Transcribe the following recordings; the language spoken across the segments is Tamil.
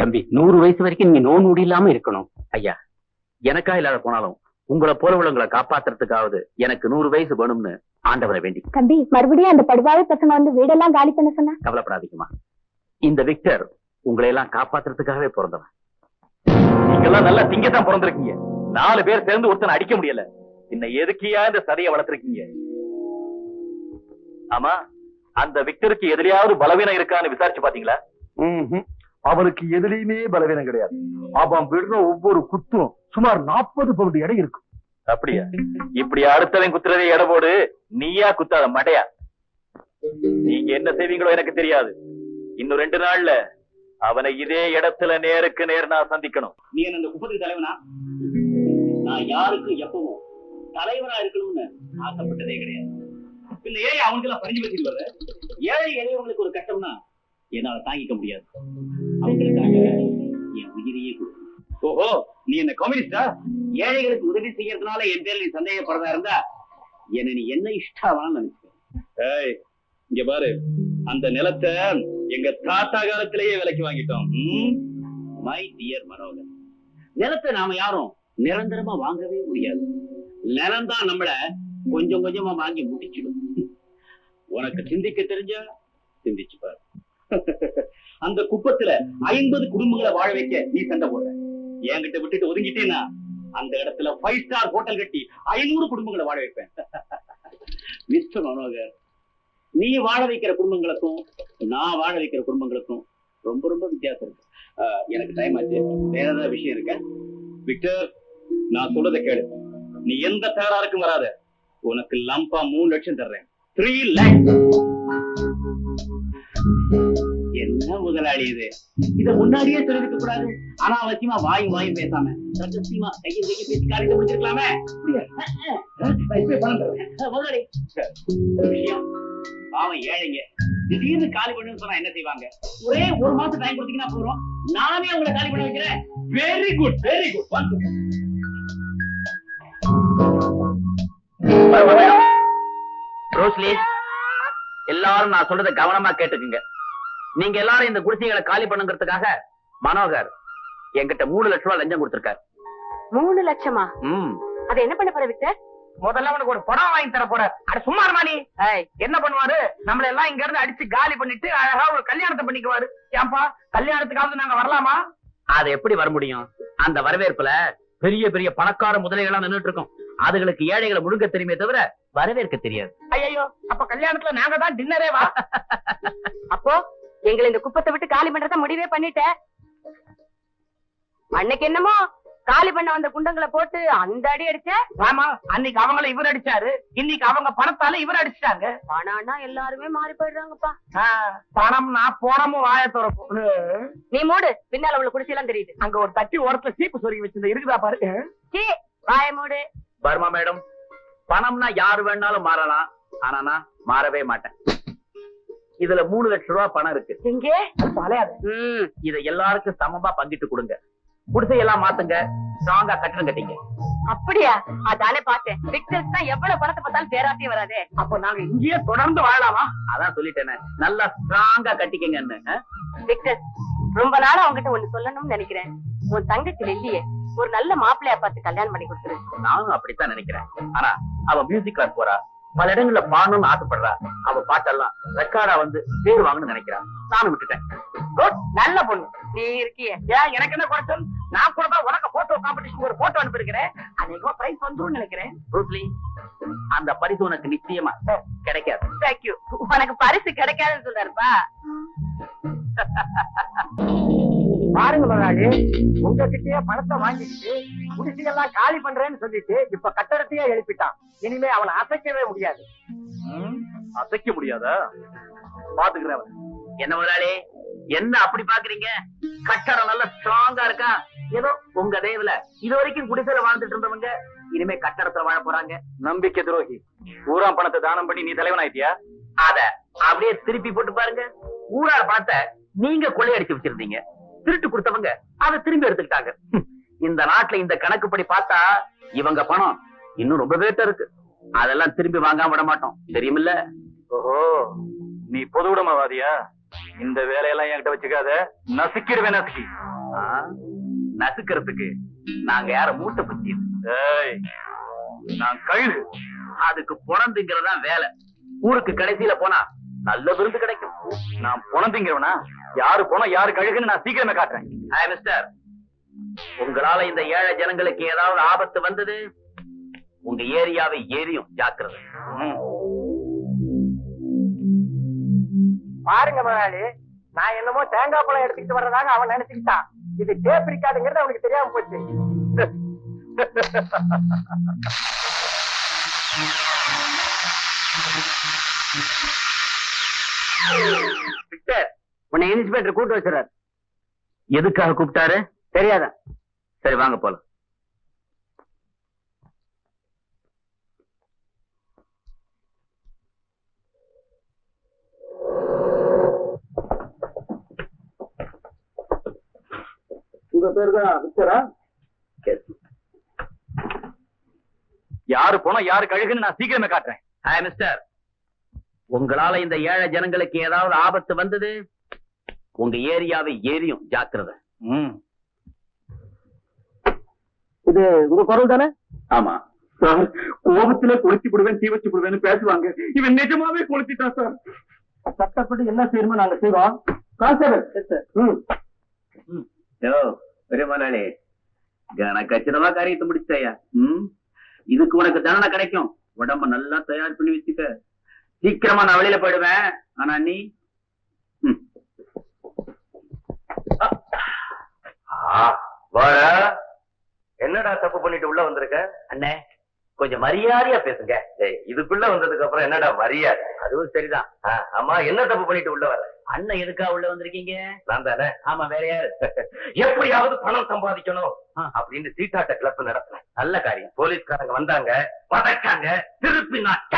தம்பி நூறு வயசு வரைக்கும் நீங்க நோய் நொடி இல்லாம இருக்கணும். ஐயா எனக்கா இல்லாத போனாலும் உங்களை போல உள்ளவங்களை காப்பாத்துறதுக்காவது எனக்கு நூறு வயசு வேணும்னு ஆண்டவரை வேண்டி. தம்பி மறுபடியும் அந்த படுபாவை பசங்க வந்து வீடெல்லாம் காலி பண்ண சொன்னா? கவலைப்படாதீங்கம்மா. இந்த விக்டர் உங்களை எல்லாம் காப்பாத்துறதுக்காகவே பிறந்தவன். நீங்க எல்லாம் நல்லா திங்கத்தான் பிறந்திருக்கீங்க. நாலு பேர் சேர்ந்து ஒருத்தனை அடிக்க முடியல. இன்ன எதுக்கியா இந்த சதையை வளர்த்திருக்கீங்க? ஆமா அந்த விக்டருக்கு எதிரியாவது பலவீனம் இருக்கான்னு விசாரிச்சு பாத்தீங்களா. அவனுக்கு எதுலயுமே பலவீனம் கிடையாது. அவன் விடுற ஒவ்வொரு குத்தும் சுமார் நாற்பது பவுண்டு எடை இருக்கும். அப்படியா? இப்படி அடுத்தவன் குத்துறதே எடை போடு நீயா குத்தாத மடையா நீங்க என்ன செய்வீங்களோ எனக்கு தெரியாது. இன்னும் ரெண்டு நாள்ல அவனை இதே இடத்துல நேருக்கு நேர் நான் சந்திக்கணும். நீ என்ன இந்த குப்பத்துக்கு தலைவனா? நான் யாருக்கும் எப்பவும் தலைவனா இருக்கணும்னு ஆசைப்பட்டதே கிடையாது. பின்ன ஏன் அவனுக்கு எல்லாம் பறிஞ்சு வச்சுட்டு வர்ற ஏழை எளியவங்களுக்கு ஒரு கஷ்டம்னா என்னால தாங்கிக்க முடியாது. அவங்களுக்காக என் உயிரையே கொடுக்கணும். ஓஹோ நீ என்ன கம்யூனிஸ்டா ஏழைகளுக்கு உதவி செய்யறதுனால என் பேர்ல நீ சந்தேகப்படுறதா இருந்தா என்ன நீ என்ன இஷ்டாவான்னு நினைச்சுக்க. ஏய் இங்க பாரு. அந்த நிலத்தை எங்க தாத்தா காலத்திலேயே விலைக்கு வாங்கிட்டோம். மை? டியர் மனோகர் நிலத்தை நாம யாரும் நிரந்தரமா வாங்கவே முடியாது. நிலம் தான் நம்மள கொஞ்சம் கொஞ்சமா வாங்கி முடிச்சிடும். உனக்கு சிந்திக்க தெரிஞ்சா சிந்திச்சு பாரு அந்த குப்பத்துல ஐம்பது குடும்பங்களை வாழ வைக்க நீ சண்டை போடுற. என்கிட்ட விட்டுட்டு ஒதுங்கிட்டேன்னா அந்த இடத்துல ஃபைவ் ஸ்டார் ஹோட்டல் கட்டி ஐநூறு குடும்பங்களை வாழ வைப்பேன். மிஸ்டர் மனோகர் நீ வாழ வைக்கிற குடும்பங்களுக்கும் நான் வாழ வைக்கிற குடும்பங்களுக்கும் ரொம்ப ரொம்ப வித்தியாசம் இருக்கு. ஆஹ், எனக்கு டைம் ஆச்சு. வேற ஏதாவது விஷயம் இருக்க? விக்டர் நான் சொல்றதை கேளு. நீ எந்த தகராறுக்கும் வராத. உனக்கு லம்பா மூணு லட்சம் தர்றேன். த்ரீ லேக்ஸ் என்ன முதலாளி இது இத முன்னாடியே சொல்லிருக்க கூடாது. அனாவசியமா வாய் வாயும் பேசாம. ரகசியமா கையில் கையை பேசி காரியத்தை முடிச்சிருக்கலாமே? முதலாளி விஷயம். பாவம் ஏழைங்க. திடீர்னு காலி பண்ணுன்னு சொன்னா என்ன செய்வாங்க? ஒரே ஒரு மாசம் டைம் கொடுத்தீங்கன்னா போறோம் நானே உங்களை காலி பண்ண வைக்கிறேன். வெரி குட் வெரி குட் ரோஸ்லி எல்லாரும் நான் சொல்றதை கவனமா கேட்டுக்குங்க. நீங்க எல்லாரும் இந்த குடிசைகளை காலி பண்ணுங்கிறதுக்காக மனோகர் என்கிட்ட மூணு லட்சம் ரூபாய் லஞ்சம் கொடுத்திருக்காரு. மூணு லட்சமா? ம். அதை என்ன பண்ண போற விக்டர்? முதல்ல அவனுக்கு ஒரு படம் வாங்கி தர போற. அட சும்மா இருமானி என்ன பண்ணுவாரு? நம்மள எல்லாம் இங்க இருந்து அடிச்சு காலி பண்ணிட்டு அழகா ஒரு கல்யாணத்தை பண்ணிக்குவாரு. ஏன்பா கல்யாணத்துக்காவது நாங்க வரலாமா? அது எப்படி வர முடியும்? அந்த வரவேற்புல பெரிய பெரிய பணக்கார முதலைகளா நின்னுட்டு இருக்கோம். அதுகளுக்கு ஏழைகளை முழுங்க தெரியுமே தவிர வரவேற்க தெரியாது. ஐயோ அப்ப கல்யாணத்துல நாங்க தான் டின்னரே வா. அப்போ? எங்களை இந்த குப்பத்தை விட்டு காலி பண்றத முடிவே பண்ணிட்ட. அன்னைக்கு என்னமோ காலி பண்ண வந்த குண்டங்களை போட்டு அந்த அடி அடிச்ச. ஆமா அன்னைக்கு அவங்கள இவர் அடிச்சாரு. இன்னைக்கு அவங்க பணத்தால இவர் அடிச்சிட்டாங்க. பணம்னா எல்லாருமே மாறி போயிடுறாங்கப்பா. பணம்னா போனமும் வாய திறக்கும் நீ மூடு. பின்னால உள்ள குடிசையெல்லாம் தெரியுது. அங்க ஒரு தட்டி ஓரத்துல சீப்பு சொருகி வச்சிருந்த இருக்குதா பாரு. சீ வாய மூடு. பர்மா மேடம் பணம்னா யாரு வேணாலும் மாறலாம். ஆனா நான் மாறவே மாட்டேன். இதுல மூணு லட்சம் ரூபாய் பணம் இருக்கு. ம். இதை எல்லாருக்கும் சமமா பங்கிட்டு கொடுங்க. குடிசையெல்லாம் மாத்துங்க. ஸ்ட்ராங்கா கட்டணம் கட்டிங்க. அப்படியா? அதானே பார்த்தேன். பிக்சர்ஸ் தான் எவ்வளவு பணத்தை பார்த்தாலும் பேராத்தையும் வராதே. அப்ப நாங்க இங்கேயே தொடர்ந்து வாழலாமா? அதான் சொல்லிட்டேனே. நல்லா ஸ்ட்ராங்கா கட்டிக்கங்கன்னு? விக்டர் ரொம்ப நாளா உங்ககிட்ட ஒண்ணு சொல்லணும்னு நினைக்கிறேன். உன் தங்கச்சி வெள்ளிய ஒரு நல்ல மாப்பிள்ளையா பார்த்து கல்யாணம் பண்ணி கொடுத்துரு. நானும் அப்படித்தான் நினைக்கிறேன். ஆனா அவ மியூசிக் கிளாஸ் போறா. பல இடங்கள்ல பாடணும்னு ஆசைப்படுறா. அவ பாட்டெல்லாம் ரெக்கார்டா வந்து பேர் வாங்கணும்னு நினைக்கிறா. நானும் விட்டுட்டேன். குட் நல்ல பொண்ணு. நீ இருக்கியே. ஏன் எனக்கு என்ன குறைச்சல்? நான் கூட தான் உனக்கு போட்டோ காம்படிஷன் ஒரு போட்டோ அனுப்பியிருக்கிறேன். அன்னைக்கு பிரைஸ் வந்துரும் நினைக்கிறேன். ரூஸ்லி அந்த பரிசு உனக்கு நிச்சயமா கிடைக்காது. தேங்க்யூ உனக்கு பரிசு கிடைக்காதுன்னு சொல்றாருப்பா பாருங்க முதலாளி உங்ககிட்டயே பணத்தை வாங்கிட்டு குடிசையெல்லாம் காலி பண்றேன்னு சொல்லிட்டு இப்ப கட்டடத்தையே எழுப்பிட்டான். இனிமே அவனை அசைக்கவே முடியாது. அசைக்க முடியாதா? பாத்துக்கிறேன் அவன். என்ன முதலாளி? என்ன அப்படி பாக்குறீங்க? கட்டடம் நல்ல ஸ்ட்ராங்கா இருக்கா? ஏதோ உங்க தயவுல இது வரைக்கும் குடிசையில வாழ்ந்துட்டு இருந்தவங்க இனிமே கட்டடத்துல வாழ போறாங்க. நம்பிக்கை துரோகி. ஊராம் பணத்தை தானம் பண்ணி நீ தலைவனாயிட்டியா அத அப்படியே திருப்பி போட்டு பாருங்க. ஊரார் பணத்தை நீங்க கொள்ளையடிச்சு வச்சிருந்தீங்க. திருட்டு கொடுத்தவங்க அதை திரும்பி எடுத்துக்கிட்டாங்க. இந்த நாட்டுல இந்த கணக்குப்படி பார்த்தா இவங்க பணம் இன்னும் ரொம்ப பேர்ட்ட இருக்கு. அதெல்லாம் திரும்பி வாங்காம விட மாட்டோம். தெரியுமில்ல? ஓஹோ நீ பொது உடமைவாதியா? இந்த வேலையெல்லாம் என்கிட்ட வச்சுக்காத. நசுக்கிடுவேன் நசுக்கி. நசுக்கிறதுக்கு நாங்க யார மூட்டை பத்தி நான் கழுகு. அதுக்கு புணந்துங்கிறதா வேலை. ஊருக்கு கடைசியில போனா நல்ல விருந்து கிடைக்கும். நான் புணந்துங்கிறவனா யாரு போனோம் யாரு கழுகுன்னு நான் சீக்கிரமே காட்டுறேன். மிஸ்டர் உங்களால இந்த ஏழை ஜனங்களுக்கு ஏதாவது ஆபத்து வந்தது? உங்க ஏரியாவை ஏரியும் ஜாக்கிரதை. பாருங்க முதலாளி நான் என்னமோ தேங்காய் பழம் எடுத்துக்கிட்டு வர்றதாக அவன் நினைச்சுக்கிட்டான். இது டேப் இருக்காதுங்கிறது அவனுக்கு தெரியாம போச்சு. உன்னை இன்ஸ்பெக்டர் கூட்டு வச்சுறாரு எதுக்காக கூப்பிட்டாரு? தெரியாதா? சரி வாங்க போலாம். உங்க பேரு தான் விக்டரா? யாரு போனோம் யாரு கழுகுன்னு நான் சீக்கிரமே காட்டுறேன். ஹாய் மிஸ்டர் உங்களால இந்த ஏழை ஜனங்களுக்கு ஏதாவது ஆபத்து வந்தது? உங்க ஏரியாவை ஏரியும் ஜாக்கிரதை. ம். இது உங்க குரல் தானே? ஆமா. சார் கோபத்துல கொளுத்தி விடுவேன் தீ வச்சு விடுவேன்னு பேசுவாங்க. இவன் நிஜமாவே கொளுத்திட்டான் சார். சட்டப்படி என்ன செய்யணுமோ நாங்க செய்வோம். கான்ஸ்டபிள். ம். யோ பெரிய முதலாளி கன கச்சிதமா காரியத்தை முடிச்சிட்டயா? ம்? இதுக்கு உனக்கு தண்டனை கிடைக்கும். உடம்ப நல்லா தயார் பண்ணி வச்சுக்க. சீக்கிரமா நான் வெளியில போயிடுவேன். ஆனா நீ? ம். என்னடா தப்பு பண்ணிட்டு உள்ள வந்திருக்க? அண்ணே கொஞ்சம் மரியாதையா பேசுங்க. இதுக்குள்ள வந்ததுக்கு அப்புறம் என்னடா மரியாதை? அதுவும் சரிதான். ஆமா என்ன தப்பு பண்ணிட்டு உள்ள வர? அண்ணன் எதுக்கா உள்ள வந்திருக்கீங்க? நான் தானே. ஆமா வேற யாரு? எப்படியாவது பணம் சம்பாதிக்கணும். அப்படின்னு சீட்டாட்ட கிளப் நடத்தினேன். நல்ல காரியம். போலீஸ்காரங்க வந்தாங்க பதக்காங்க திருப்பி நான்.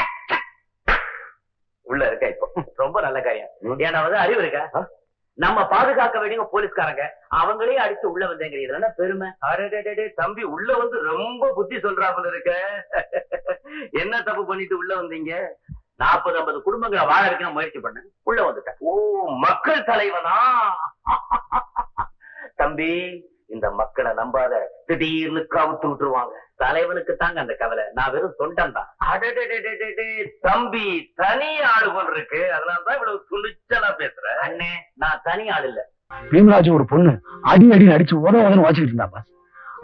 உள்ள இருக்க இப்போ. ரொம்ப நல்ல காரியம். ஏன்னா அறிவு இருக்கா? நம்ம பாதுகாக்க வேண்டிய போலீஸ்காரங்க. அவங்களே அடிச்சு உள்ள வந்தேங்க பெருமை? அரடே தம்பி உள்ள வந்து ரொம்ப புத்தி சொல்றாப்புல இருக்க. என்ன தப்பு பண்ணிட்டு உள்ள வந்தீங்க? நாற்பது ஐம்பது குடும்பங்களை வாழ வைக்க முயற்சி பண்ணேன். உள்ள வந்துட்டேன். ஓ மக்கள் தலைவனா? தம்பி இந்த மக்களை நம்பாத திடீர்னு கவுத்து விட்டுருவாங்க. தலைவனுக்கு தாங்க அந்த கவலை. நான் வெறும் தொண்டன் தான். தம்பி தனி ஆளு போல் இருக்கு. அதனாலதான் இவ்வளவு துணிச்சலா பேசுற. அண்ணே நான் தனி ஆள் இல்ல. பீமராஜ் ஒரு பொண்ணு. அடி அடி அடிச்சு உத உதன்னு வாச்சிக்கிட்டு இருந்தா பாஸ்.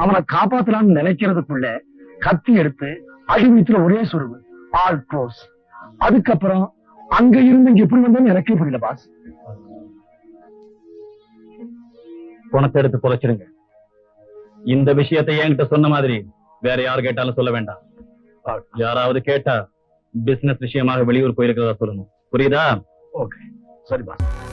அவனை காப்பாத்தலாம்னு நினைக்கிறதுக்குள்ள கத்தி எடுத்து அடி வீட்டுல ஒரே சொருவு. ஆல் க்ளோஸ் அதுக்கப்புறம் அங்க இருந்து இங்க எப்படி வந்தோன்னு எனக்கே புரியல பாஸ். பணத்தை எடுத்து புதைச்சிருங்க இந்த விஷயத்தை என்கிட்ட சொன்ன மாதிரி வேற யார் கேட்டாலும் சொல்ல வேண்டாம். யாராவது கேட்டா பிசினஸ் விஷயமாக வெளியூர் போயிருக்கிறதா சொல்லணும் புரியுதா? ஓகே சரி பாஸ்